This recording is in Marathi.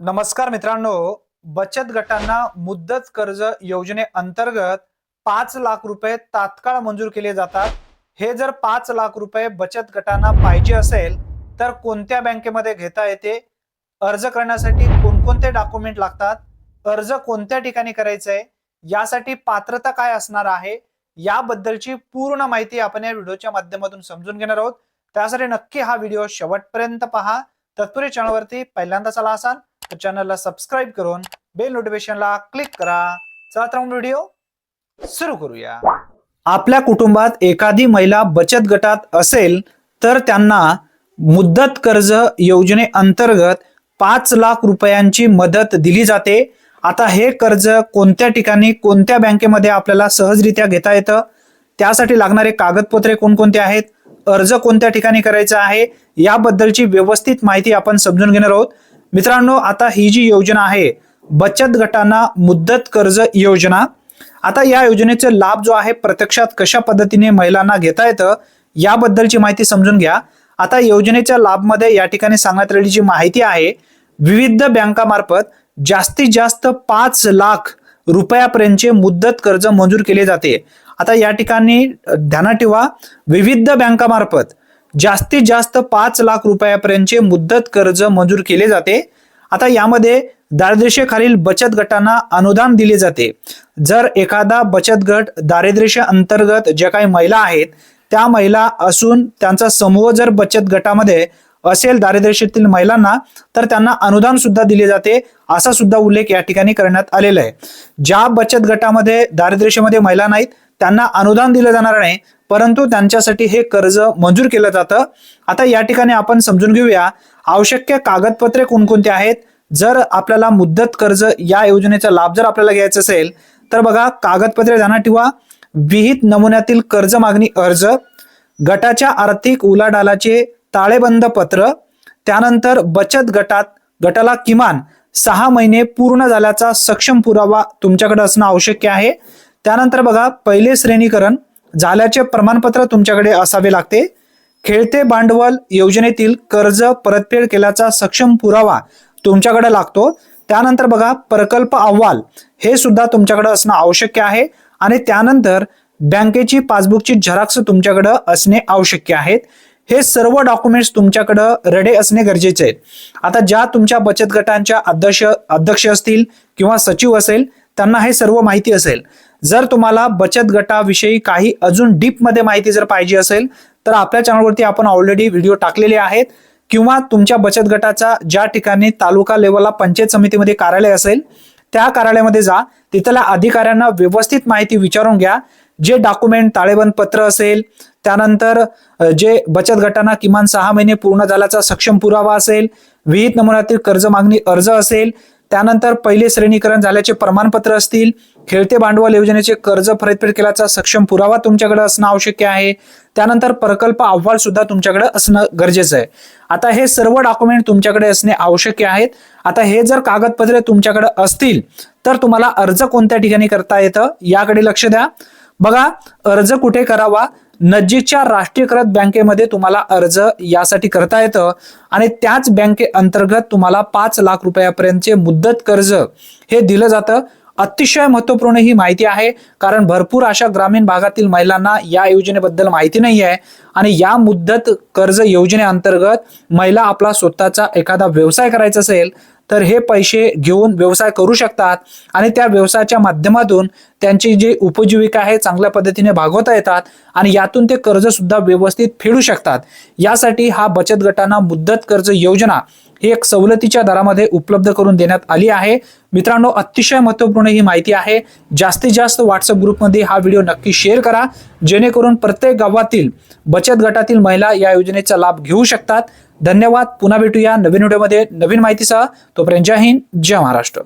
नमस्कार मित्रांनो. बचत गटांना मुदत कर्ज योजनेअंतर्गत पाच लाख रुपये तात्काळ मंजूर केले जातात. हे जर पाच लाख रुपये बचत गटांना पाहिजे असेल तर कोणत्या बँकेमध्ये घेता येते? अर्ज करण्यासाठी कोणकोणते डॉक्युमेंट लागतात? अर्ज कोणत्या ठिकाणी करायचं? आहे यासाठी पात्रता काय असणार आहे? याबद्दलची पूर्ण माहिती आपण या व्हिडिओच्या माध्यमातून समजून घेणार आहोत. त्यासाठी नक्की हा व्हिडिओ शेवटपर्यंत पहा. तत्पुरी चॅनलवरती पहिल्यांदा आला असाल चॅनलला सबस्क्राईब करून बेल नोटिफिकेशनला क्लिक करा चला तर व्हिडिओ सुरू करूया आपल्या कुटुंबात एखादी महिला बचत गटात असेल तर त्यांना मुदत कर्ज योजनेअंतर्गत पाच लाख रुपयांची मदत दिली जाते आता हे कर्ज कोणत्या ठिकाणी कोणत्या बँकेमध्ये आपल्याला सहजरित्या घेता येतं त्यासाठी लागणारे कागदपत्रे कोणकोणते आहेत अर्ज कोणत्या ठिकाणी करायचा आहे याबद्दलची व्यवस्थित माहिती आपण समजून घेणार आहोत मित्रांनो आता ही जी योजना आहे बचत गटांना मुदत कर्ज योजना आता या योजनेचा लाभ जो आहे प्रत्यक्षात कशा पद्धतीने महिलांना घेता येतं याबद्दलची माहिती समजून घ्या. आता योजनेच्या लाभमध्ये या ठिकाणी सांगण्यात आलेली जी माहिती आहे विविध बँकामार्फत जास्तीत जास्त पाच लाख रुपयापर्यंतचे मुदत कर्ज मंजूर केले जाते. आता या ठिकाणी ध्यानात ठेवा विविध बँकामार्फत जास्तीत जास्त पाच लाख रुपयापर्यंतचे मुदत कर्ज मंजूर केले जाते. आता यामध्ये दारिद्र्यखालील बचत गटांना अनुदान दिले जाते. जर एखादा बचत गट दारिद्र्य अंतर्गत ज्या काही महिला आहेत त्या महिला असून त्यांचा समूह जर बचत गटामध्ये असेल दारिद्र्यतील महिलांना तर त्यांना अनुदान सुद्धा दिले जाते असा सुद्धा उल्लेख या ठिकाणी करण्यात आलेला आहे. ज्या बचत गटामध्ये दारिद्र्यमध्ये महिला नाहीत त्यांना अनुदान दिलं जाणार नाही परंतु त्यांच्यासाठी हे कर्ज मंजूर केलं जातं. आता या ठिकाणी आपण समजून घेऊया आवश्यक कागदपत्रे कोणकोणती आहेत? जर आपल्याला मुदत कर्ज या योजनेचा लाभ जर आपल्याला घ्यायचा असेल तर बघा कागदपत्रे ध्यानात ठेवा. विहित नमुन्यातील कर्ज मागणी अर्ज गटाच्या आर्थिक उलाढालाचे ताळेबंद पत्र त्यानंतर बचत गटात गटाला किमान सहा महिने पूर्ण झाल्याचा सक्षम पुरावा तुमच्याकडे असणं आवश्यक आहे. त्यानंतर बघा पहिले श्रेणीकरण झाल्याचे प्रमाणपत्र तुमच्याकडे असावे लागते. खेळते भांडवल योजनेतील कर्ज परतफेड केल्याचा सक्षम पुरावा तुमच्याकडे लागतो. त्यानंतर बघा प्रकल्प अहवाल हे सुद्धा तुमच्याकडे असणं आवश्यक आहे आणि त्यानंतर बँकेची पासबुकची झेरॉक्स तुमच्याकडे असणे आवश्यक आहेत हे सर्व डॉक्युमेंट्स तुमच्याकडं रेडी असणे गरजेचे आहेत आता ज्या तुमच्या बचत गटांच्या अध्यक्ष अध्यक्ष असतील किंवा सचिव असेल त्यांना हे सर्व माहिती असेल. जर तुम्हाला बचत गटाविषयी काही अजून डीपमध्ये माहिती जर पाहिजे असेल तर आपल्या चॅनलवरती आपण ऑलरेडी व्हिडिओ टाकलेले आहेत. किंवा तुमच्या बचत गटाचा ज्या ठिकाणी तालुका लेवलला पंचायत समितीमध्ये कार्यालय असेल त्या कार्यालयामध्ये जा. तिथल्या अधिकाऱ्यांना व्यवस्थित माहिती विचारून घ्या. जे डॉक्युमेंट ताळेबंद पत्र असेल त्यानंतर जे बचत गटांना किमान सहा महिने पूर्ण झाल्याचा सक्षम पुरावा असेल विहित नमुन्यातील कर्ज मागणी अर्ज असेल त्यानंतर पहिले श्रेणीकरण झाल्याचे प्रमाणपत्र असतील खेळते भांडवल योजनेचे कर्ज परतफेड केल्याचा सक्षम पुरावा तुमच्याकडे असणं आवश्यक आहे. त्यानंतर प्रकल्प अहवाल सुद्धा तुमच्याकडे असणं गरजेचं आहे. आता हे सर्व डॉक्युमेंट तुमच्याकडे असणे आवश्यक आहेत. आता हे जर कागदपत्रे तुमच्याकडे असतील तर तुम्हाला अर्ज कोणत्या ठिकाणी करता येतं याकडे लक्ष द्या. बघा अर्ज कुठे करावा? नजीकच्या राष्ट्रीयकृत बँकेमध्ये तुम्हाला अर्ज यासाठी करता येतं आणि त्याच बँके अंतर्गत तुम्हाला पाच लाख रुपयापर्यंतचे मुदत कर्ज हे दिलं जातं. अतिशय महत्त्वपूर्ण ही माहिती आहे कारण भरपूर अशा ग्रामीण भागातील महिलांना या योजनेबद्दल माहिती नाही आहे आणि या मुदत कर्ज योजनेअंतर्गत महिला आपला स्वतःचा एखादा व्यवसाय करायचा असेल तर हे पैसे घेऊन व्यवसाय करू शकतात आणि त्या व्यवसायाच्या माध्यमातून त्यांची जी उपजीविका आहे चांगल्या पद्धतीने भागवता येतात आणि यातून ते कर्ज सुद्धा व्यवस्थित फेडू शकतात. यासाठी हा बचत गटांना मुदत कर्ज योजना ही एक सवलतीच्या दरामध्ये उपलब्ध करून देण्यात आली आहे. मित्रांनो अतिशय महत्त्वपूर्ण ही माहिती आहे. जास्तीत जास्त व्हॉट्सअप ग्रुपमध्ये हा व्हिडिओ नक्की शेअर करा. जेणेकरून प्रत्येक गावातील बचत गटातील महिला या योजनेचा लाभ घेऊ शकतात. धन्यवाद. पुन्हा भेटूया नवीन व्हिडिओमध्ये. नवीन माहितीसह तोपर्यंत जय हिंद जय महाराष्ट्र.